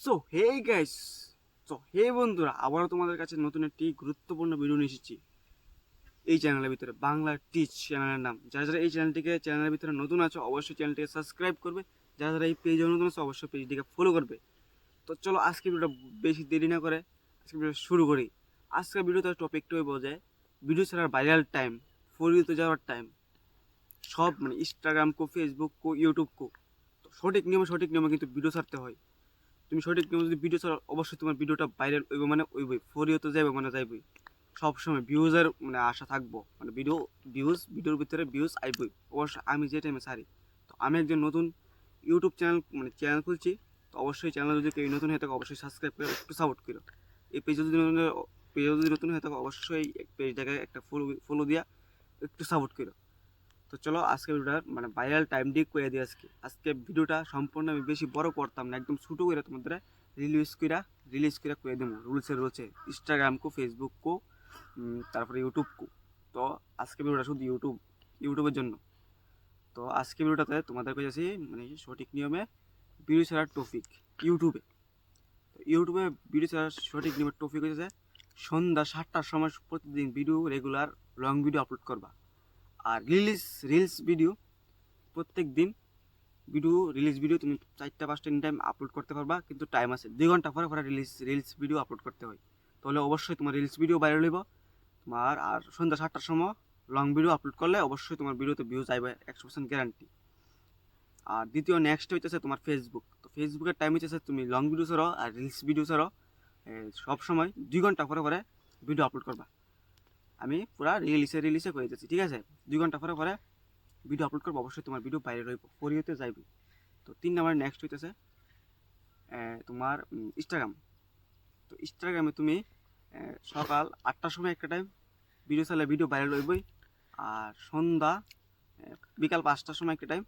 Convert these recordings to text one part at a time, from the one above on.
So hey guys so hey বন্ধুরা, আবারও তোমাদের কাছে নতুন একটি গুরুত্বপূর্ণ ভিডিও নিয়ে এসেছি। এই চ্যানেলের ভিতরে বাংলা টিচ চ্যানেলের নাম। যারা যারা এই চ্যানেলটিকে চ্যানেলের ভিতরে নতুন আছো, অবশ্যই চ্যানেলটিকে সাবস্ক্রাইব করবে। যারা যারা এই পেজে নতুন আছো, অবশ্যই পেজটিকে ফলো করবে। তো চলো আজকে ভিডিওটা বেশি দেরি না করে আজকে ভিডিও শুরু করি। আজকের ভিডিওতে টপিকটা হইব যে ভিডিও ছাড়ার ভাইরাল টাইম ফরিতে যাওয়ার টাইম সব মানে ইনস্টাগ্রাম কো ফেসবুক কো ইউটিউব কো। তো সঠিক নিয়মে সঠিক নিয়মে কিন্তু ভিডিও ছাড়তে হয়। তুমি সঠিক নিয়মে যদি ভিডিও ছাড়ো অবশ্যই তোমার ভিডিওটা ভাইরাল হইব মানে হইবই ফরিও তো যাইবে মানে যাইবই। সবসময় ভিউজের মানে আশা থাকব মানে ভিডিও ভিউজ ভিডিওর ভিতরে ভিউজ আইবই। অবশ্যই আমি যে টাইমে ছাড়ি, তো আমি একজন নতুন ইউটিউব চ্যানেল মানে চ্যানেল খুলছি, তো অবশ্যই চ্যানেল যদি কেউ নতুন হয়ে থাকে, অবশ্যই সাবস্ক্রাইব করে, একটু সাপোর্ট করো। এই পেজে যদি নতুন পেজে যদি নতুন হয়ে থাকে, অবশ্যই পেজটাকে একটা ফলো ফলো দিয়া, একটু সাপোর্ট করো। তো চলো আজকে ভিডিওটা মানে ভাইরাল টাইম দিয়ে করে দিই আজকে। আজকে ভিডিওটা সম্পূর্ণ আমি বেশি বড় করতাম না, একদম ছোটো করে তোমাদের রিলিজ কইরা রিলিজ করে করে দেবো রুলসের রয়েছে ইনস্টাগ্রাম কো ফেসবুক কো তারপরে ইউটিউব কো। তো আজকে ভিডিওটা শুধু ইউটিউব ইউটিউবের জন্য। তো আজকে ভিডিওটাতে তোমাদের কাছে মানে সঠিক নিয়মে ভিডিও ছাড়ার টপিক ইউটিউবে তো ইউটিউবে ভিডিও ছাড়ার সঠিক নিয়মের টপিক হচ্ছে সন্ধ্যা সাতটার সময় প্রতিদিন video regular long video upload করবা। আর রিলিজ রিলস ভিডিও প্রত্যেক দিন ভিডিও রিলিজ ভিডিও তুমি চারটা, পাঁচটা ইন টাইম আপলোড করতে পারবা, কিন্তু টাইম আছে। দুই ঘণ্টা পরে পরে রিলিজ রিলস ভিডিও আপলোড করতে হয়। তাহলে অবশ্যই তোমার রিলস ভিডিও বাইরে লইব তোমার আর সন্ধ্যা সাতটার সময় লং ভিডিও আপলোড করলে অবশ্যই তোমার ভিডিওতে ভিউজ আইবে একশো পার্সেন্ট গ্যারান্টি আর দ্বিতীয় নেক্সট হইতেছে তোমার ফেসবুক তো ফেসবুকের টাইম হইতেছে তুমি লং ভিডিও ছাড়ো আর রিলস ভিডিও ছাড়ো সব সময় দুই ঘণ্টা পরে পরে ভিডিও আপলোড করবা। আমি পুরা রিলিজে রিলিজে করে দিচ্ছি ঠিক আছে? দুই ঘণ্টা পরে পরে ভিডিও আপলোড করব, অবশ্যই তোমার ভিডিও বাইরে রইব ফরিওতে যাইবি। তো তিন নাম্বার নেক্সট হইতেছে তোমার ইনস্টাগ্রাম তো ইনস্টাগ্রামে তুমি সকাল আটটার সময় একটা টাইম ভিডিও চালে ভিডিও বাইরে রইবই আর সন্ধ্যা বিকাল পাঁচটার সময় একটা টাইম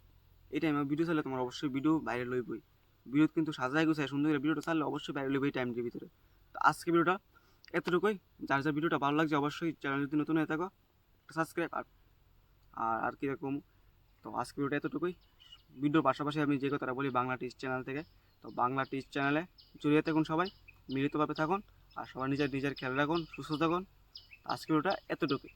এই টাইমে ভিডিও চালে তোমার অবশ্যই ভিডিও বাইরে লইবই ভিডিও কিন্তু সাজাই গুছায়, সুন্দর করে ভিডিওটা চালে অবশ্যই বাইরে লইবই এই টাইমটির ভিতরে। তো আজকে ভিডিওটা এতটুকুই। যার যার ভিডিওটা ভালো লাগছে অবশ্যই চ্যানেল যদি নতুন হয়ে থাকো সাবস্ক্রাইব আর আর আর কীরকম? তো আজকে ভিডিওটা এতটুকুই। ভিডিওর পাশাপাশি আমি যে কথাটা বলি বাংলা টিচ চ্যানেল থেকে, তো বাংলা টিচ চ্যানেলে জড়িয়ে থাকুন সবাই, মিলিতভাবে থাকুন, আর সবাই নিজের নিজের খেয়াল রাখুন, সুস্থ থাকুন। আজকে ভিডিওটা এতটুকুই।